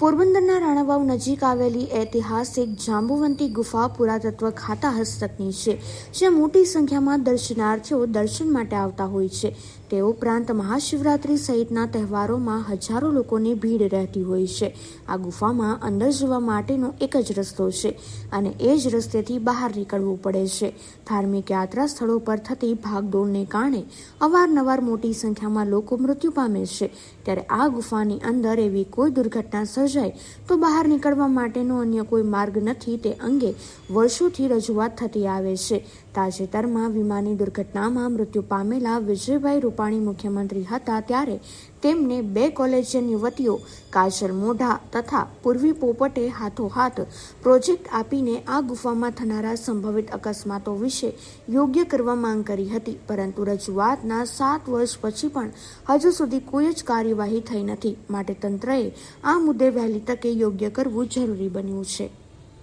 પોરબંદરના રાણાવાવ નજીક આવેલી ઐતિહાસિક જાંબુવંતી ગુફા પુરાતત્વ ખાતા હસ્તકની છે, જ્યાં મોટી સંખ્યામાં દર્શનાર્થીઓ દર્શન માટે આવતા હોય છે. તે ઉપરાંત મહાશિવરાત્રી સહિતના તહેવારોમાં હજારો લોકોની ભીડ રહેતી હોય છે. આ ગુફામાં અંદર જવા માટેનો એક જ રસ્તો છે અને એ જ રસ્તેથી બહાર નીકળવું પડે છે. ધાર્મિક યાત્રા સ્થળો પર થતી ભાગદોડને કારણે અવારનવાર મોટી સંખ્યામાં લોકો મૃત્યુ પામે છે. ત્યારે આ ગુફાની અંદર એવી કોઈ દુર્ઘટના સર્જાય, તો બહાર નીકળવા માટેનો અન્ય કોઈ માર્ગ નથી. તે અંગે વર્ષોથી રજૂઆત થતી આવે છે. તાજેતરમાં વિમાની દુર્ઘટનામાં મૃત્યુ પામેલા વિજયભાઈ રૂપાણી મુખ્યમંત્રી હતા ત્યારે તેમને બે કોલેજિયન યુવતીઓ કાજલ મોઢા તથા પૂર્વી પોપટે હાથોહાથ પ્રોજેક્ટ આપીને આ ગુફામાં થનારા સંભવિત અકસ્માતો વિશે યોગ્ય કરવા માંગ કરી હતી. પરંતુ રજૂઆતના સાત વર્ષ પછી પણ હજુ સુધી કોઈ જ કાર્યવાહી થઈ નથી. માટે તંત્રએ આ મુદ્દે વહેલી તકે યોગ્ય કરવું જરૂરી બન્યું છે.